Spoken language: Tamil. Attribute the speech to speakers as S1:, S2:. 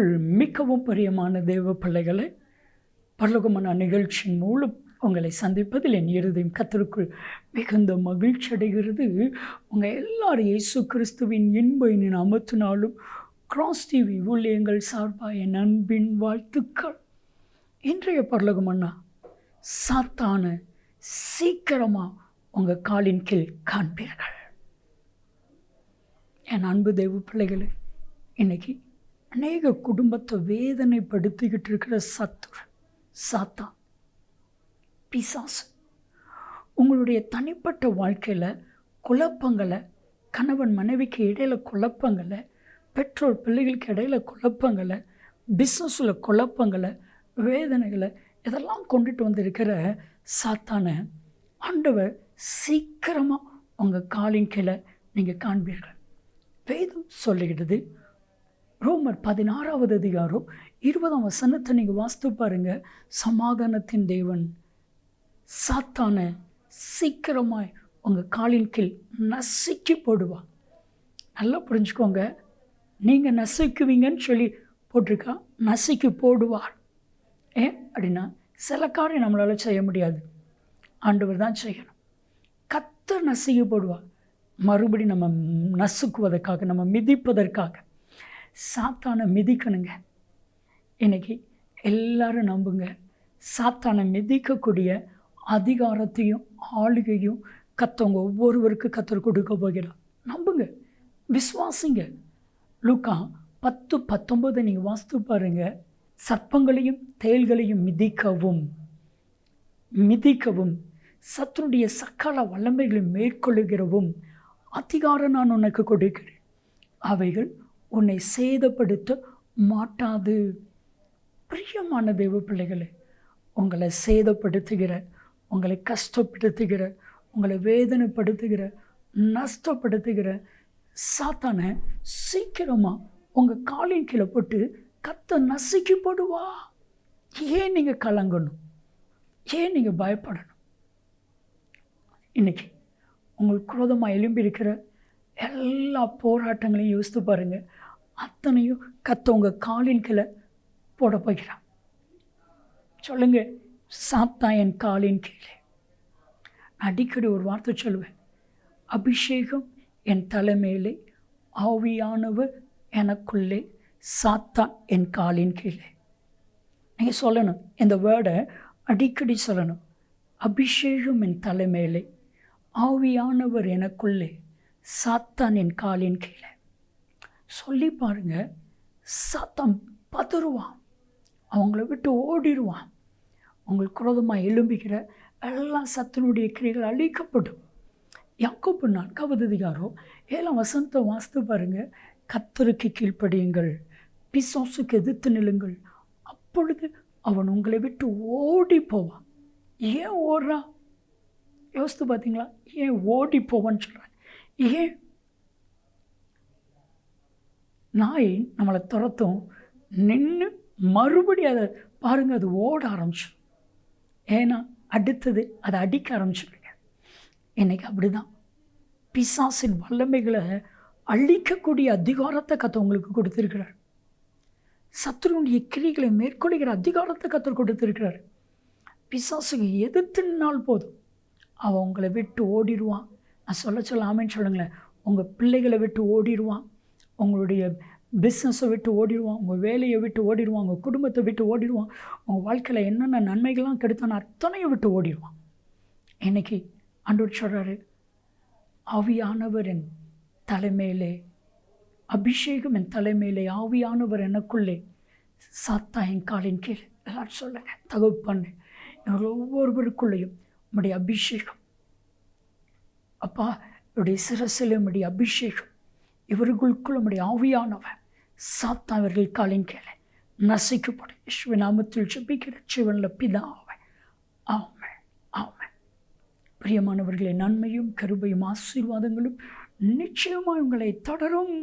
S1: கிறிஸ்துவுக்குள் மிகவும் பிரியமான தேவ பிள்ளைகளை பரலோகமான நிகழ்ச்சியின் மூலம் உங்களை சந்திப்பதில் என் இருதயம் கத்தருக்குள் மிகுந்த மகிழ்ச்சி அடைகிறது. உங்கள் எல்லாரும் இயேசு கிறிஸ்துவின் இன்பையின் அமர்த்தினாலும் கிராஸ் டிவி ஊழியங்கள் சார்பாக என் அன்பின் வாழ்த்துக்கள். இன்றைய பரலோகமண்ணா சாத்தான சீக்கிரமாக உங்கள் காலின் கீழ் காண்பீர்கள். என் அன்பு தெய்வ பிள்ளைகளை இன்னைக்கு அநேக குடும்பத்தை வேதனைப்படுத்திக்கிட்டு இருக்கிற சத்துர் சாத்தா பிசாசு. உங்களுடைய தனிப்பட்ட வாழ்க்கையில் குழப்பங்களை கணவன் மனைவிக்கு இடையில் குழப்பங்களை பெற்றோர் பிள்ளைகளுக்கு இடையில் குழப்பங்களை பிஸ்னஸில் குழப்பங்களை வேதனைகளை இதெல்லாம் கொண்டுட்டு வந்திருக்கிற சாத்தான ஆண்டவர் சீக்கிரமாக உங்கள் காலின் கீழே நீங்கள் காண்பீர்கள். வேதம் சொல்லுகிறது ரோமர் பதினாறாவது அதிகாரம் இருபதாம் வசனத்தை நீங்கள் வாஸ்து பாருங்க. சமாதானத்தின் தேவன் சாத்தான சீக்கிரமாய் உங்கள் காலின் கீழ் நசுக்கி போடுவா. நல்லா புரிஞ்சுக்கோங்க. நீங்கள் நசுக்குவீங்கன்னு சொல்லி போட்டிருக்கா? நசுக்கி போடுவார். ஏன் அப்படின்னா சில காரியம் நம்மளால் செய்ய முடியாது. ஆண்டவர் தான் செய்யணும். கத்தர் நசுக்கி போடுவார். மறுபடி நம்ம நசுக்குவதற்காக நம்ம மிதிப்பதற்காக. சாத்தானை மிதிக்கணுங்க. இன்றைக்கி எல்லாரும் நம்புங்க. சாத்தானை மிதிக்கக்கூடிய அதிகாரத்தையும் ஆளுகையும் கத்தவங்க ஒவ்வொருவருக்கு கத்தர் கொடுக்க போகிறார். நம்புங்க. விஸ்வாசிங்க லூக்கா பத்து பத்தொன்பது நீங்கள் வாஸ்து பாருங்க. சர்ப்பங்களையும் தேள்களையும் மிதிக்கவும். மிதிக்கவும். சத்துனுடைய சக்கால வல்லமைகளை மேற்கொள்ளுகிறவும். அதிகாரம் நான் உனக்கு கொடுக்கிறேன். அவைகள் உன்னை சேதப்படுத்த மாட்டாது. பிரியமான தெய்வ பிள்ளைகளே உங்களை சேதப்படுத்துகிற உங்களை கஷ்டப்படுத்துகிற உங்களை வேதனைப்படுத்துகிற நஷ்டப்படுத்துகிற சாத்தானை சீக்கிரமாக உங்கள் காலின் கீழே போட்டு கத்த நசுக்கி போடுவா ஏன் நீங்கள் கலங்கணும்? ஏன் நீங்கள் பயப்படணும்? இன்னைக்கு உங்களுக்கு குரோதமாக எழும்பி இருக்கிற எல்லா போராட்டங்களையும் யோசித்து பாருங்கள் அத்தனையும் கத்தவங்க காலின் கீழே போட போகிறான் சொல்லுங்க சாத்தா என் காலின் கீழே. அடிக்கடி ஒரு வார்த்தை சொல்லுவேன் அபிஷேகம் என் தலைமையிலே ஆவியானவர் எனக்குள்ளே சாத்தான் என் காலின் கீழே. நீங்கள் சொல்லணும் இந்த வேர்டை அடிக்கடி சொல்லணும். அபிஷேகம் என் தலைமையிலே ஆவியானவர் எனக்குள்ளே சாத்தான் என் காலின் கீழே. சொல்லி பாருங்க. சத்தம் பதறுவான். அவங்கள விட்டு ஓடிடுவான். அவங்களுக்கு குரோதமாக எழும்புகிற எல்லா சத்தினுடைய கிரைகள் அழிக்கப்படும். யாக்கோப்பு நான்காவது அதிகாரம் ஏழாம் வசந்தம் வாசித்து பாருங்கள் கத்தருக்கு கீழ்ப்படியுங்கள். பிசாசுக்கு எதிர்த்து நிலுங்கள் அப்பொழுது அவன் உங்களை விட்டு ஓடி போவான். ஏன் ஓடுறான் யோசித்து பார்த்தீங்களா? ஏன் ஓடி போவான்னு சொல்கிறான் ஏன் நாய் நம்மளை துரத்தும். நின்று மறுபடி அதை பாருங்கள் அது ஓட ஆரம்பிச்சிடும் ஏன்னா அடுத்தது அதை அடிக்க ஆரம்பிச்சிடுங்க இன்றைக்கி அப்படி தான் பிசாசின் வல்லமைகளை அழிக்கக்கூடிய அதிகாரத்தை கத்த உங்களுக்கு கொடுத்துருக்கிறார். சத்துருடைய கிரிகளை மேற்கொள்கிற அதிகாரத்தை கத்தர் கொடுத்துருக்கிறார். பிசாசுக்கு எதிர்த்துனால் போதும். அவன் உங்களை விட்டு ஓடிடுவான். நான் சொல்ல சொல்ல ஆமேன்னு சொல்லுங்களேன். உங்கள் பிள்ளைகளை விட்டு ஓடிடுவான். உங்களுடைய பிஸ்னஸை விட்டு ஓடிடுவான் உங்கள் வேலையை விட்டு ஓடிடுவான் உங்கள் குடும்பத்தை விட்டு ஓடிடுவான் உங்கள் வாழ்க்கையில் என்னென்ன நன்மைகள்லாம் கெடுத்தானோ அத்தனையும் விட்டு ஓடிடுவான். இன்னைக்கு ஆண்டவர் சொல்கிறாரு ஆவியானவர் என் தலைமையிலே அபிஷேகம் என் தலைமையிலே ஆவியானவர் எனக்குள்ளே சாத்தா என் காலின் கீழ். எல்லாரும் சொல்லுங்க தகுப்பான்னு இவர்கள் ஒவ்வொருவருக்குள்ளேயும் உம்முடைய அபிஷேகம். அப்பா இவருடைய சிரசில் உம்முடைய அபிஷேகம். இவர்களுக்குள் நம்முடைய ஆவியானவன் சாத்தா இவர்கள் காலின் கீழே. நசிக்கப்படும் இஸ்வ நாமத்தில் ஜபிக்கிற சிவனில் பிதாவை. ஆமை ஆமை பிரியமானவர்களே நன்மையும் கருபையும் ஆசீர்வாதங்களும் நிச்சயமாக உங்களை தொடரும்.